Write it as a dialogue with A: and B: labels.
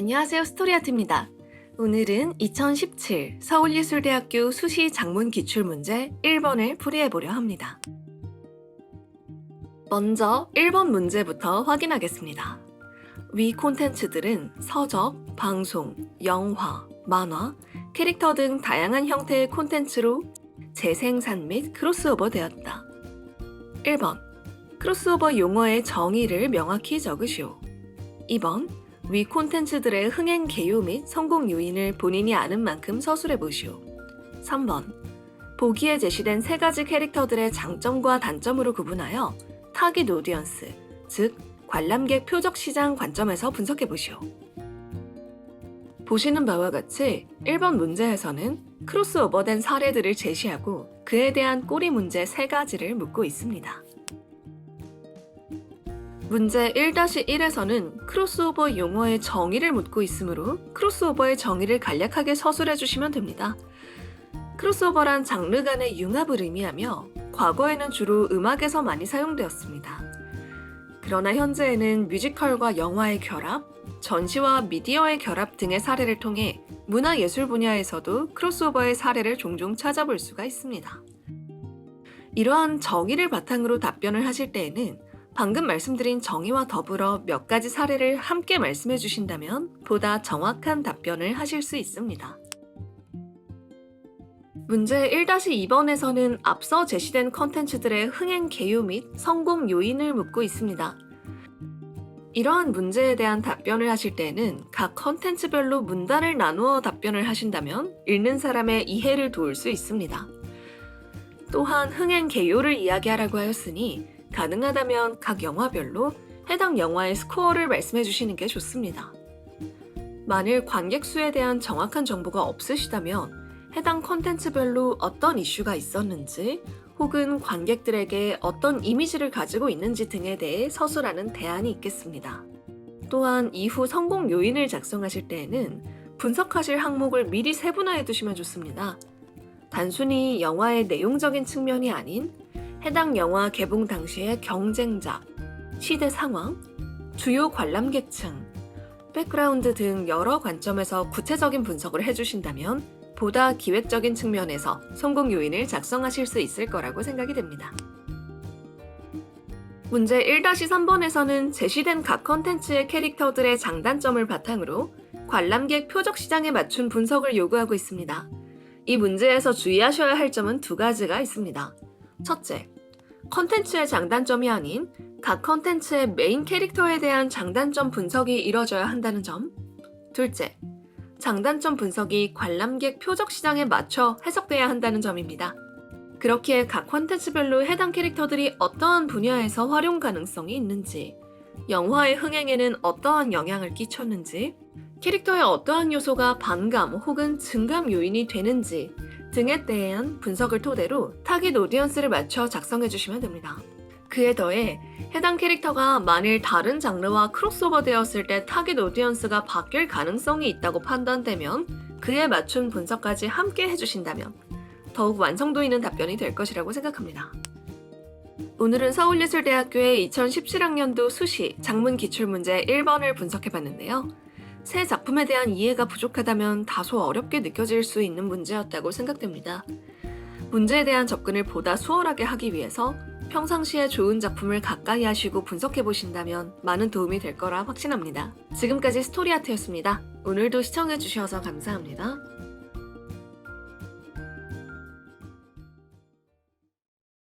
A: 안녕하세요. 스토리아트입니다. 오늘은 2017 서울예술대학교 수시 장문 기출문제 1번을 풀이해보려 합니다. 먼저 1번 문제부터 확인하겠습니다. 위 콘텐츠들은 서적, 방송, 영화, 만화, 캐릭터 등 다양한 형태의 콘텐츠로 재생산 및 크로스오버 되었다. 1번. 크로스오버 용어의 정의를 명확히 적으시오. 2번. 위 콘텐츠들의 흥행 개요 및 성공 요인을 본인이 아는 만큼 서술해 보시오. 3번. 보기에 제시된 세 가지 캐릭터들의 장점과 단점으로 구분하여 타깃 오디언스, 즉 관람객 표적 시장 관점에서 분석해 보시오. 보시는 바와 같이 1번 문제에서는 크로스오버된 사례들을 제시하고 그에 대한 꼬리 문제 세 가지를 묻고 있습니다. 문제 1-1에서는 크로스오버 용어의 정의를 묻고 있으므로 크로스오버의 정의를 간략하게 서술해 주시면 됩니다. 크로스오버란 장르 간의 융합을 의미하며 과거에는 주로 음악에서 많이 사용되었습니다. 그러나 현재에는 뮤지컬과 영화의 결합, 전시와 미디어의 결합 등의 사례를 통해 문화예술 분야에서도 크로스오버의 사례를 종종 찾아볼 수가 있습니다. 이러한 정의를 바탕으로 답변을 하실 때에는 방금 말씀드린 정의와 더불어 몇 가지 사례를 함께 말씀해 주신다면 보다 정확한 답변을 하실 수 있습니다. 문제 1-2번에서는 앞서 제시된 컨텐츠들의 흥행 개요 및 성공 요인을 묻고 있습니다. 이러한 문제에 대한 답변을 하실 때에는 각 컨텐츠별로 문단을 나누어 답변을 하신다면 읽는 사람의 이해를 도울 수 있습니다. 또한 흥행 개요를 이야기하라고 하였으니 가능하다면 각 영화별로 해당 영화의 스코어를 말씀해 주시는 게 좋습니다. 만일 관객 수에 대한 정확한 정보가 없으시다면 해당 컨텐츠별로 어떤 이슈가 있었는지 혹은 관객들에게 어떤 이미지를 가지고 있는지 등에 대해 서술하는 대안이 있겠습니다. 또한 이후 성공 요인을 작성하실 때에는 분석하실 항목을 미리 세분화해 두시면 좋습니다. 단순히 영화의 내용적인 측면이 아닌 해당 영화 개봉 당시의 경쟁작, 시대 상황, 주요 관람객층, 백그라운드 등 여러 관점에서 구체적인 분석을 해주신다면 보다 기획적인 측면에서 성공 요인을 작성하실 수 있을 거라고 생각이 됩니다. 문제 1-3번에서는 제시된 각 컨텐츠의 캐릭터들의 장단점을 바탕으로 관람객 표적 시장에 맞춘 분석을 요구하고 있습니다. 이 문제에서 주의하셔야 할 점은 두 가지가 있습니다. 첫째, 컨텐츠의 장단점이 아닌 각 컨텐츠의 메인 캐릭터에 대한 장단점 분석이 이뤄져야 한다는 점. 둘째, 장단점 분석이 관람객 표적 시장에 맞춰 해석돼야 한다는 점입니다. 그렇기에 각 컨텐츠별로 해당 캐릭터들이 어떠한 분야에서 활용 가능성이 있는지, 영화의 흥행에는 어떠한 영향을 끼쳤는지, 캐릭터의 어떠한 요소가 반감 혹은 증감 요인이 되는지 등에 대한 분석을 토대로 타깃 오디언스를 맞춰 작성해 주시면 됩니다. 그에 더해 해당 캐릭터가 만일 다른 장르와 크로스오버 되었을 때 타깃 오디언스가 바뀔 가능성이 있다고 판단되면 그에 맞춘 분석까지 함께 해주신다면 더욱 완성도 있는 답변이 될 것이라고 생각합니다. 오늘은 서울예술대학교의 2017학년도 수시 장문 기출문제 1번을 분석해 봤는데요. 새 작품에 대한 이해가 부족하다면 다소 어렵게 느껴질 수 있는 문제였다고 생각됩니다. 문제에 대한 접근을 보다 수월하게 하기 위해서 평상시에 좋은 작품을 가까이 하시고 분석해 보신다면 많은 도움이 될 거라 확신합니다. 지금까지 스토리아트였습니다. 오늘도 시청해 주셔서 감사합니다.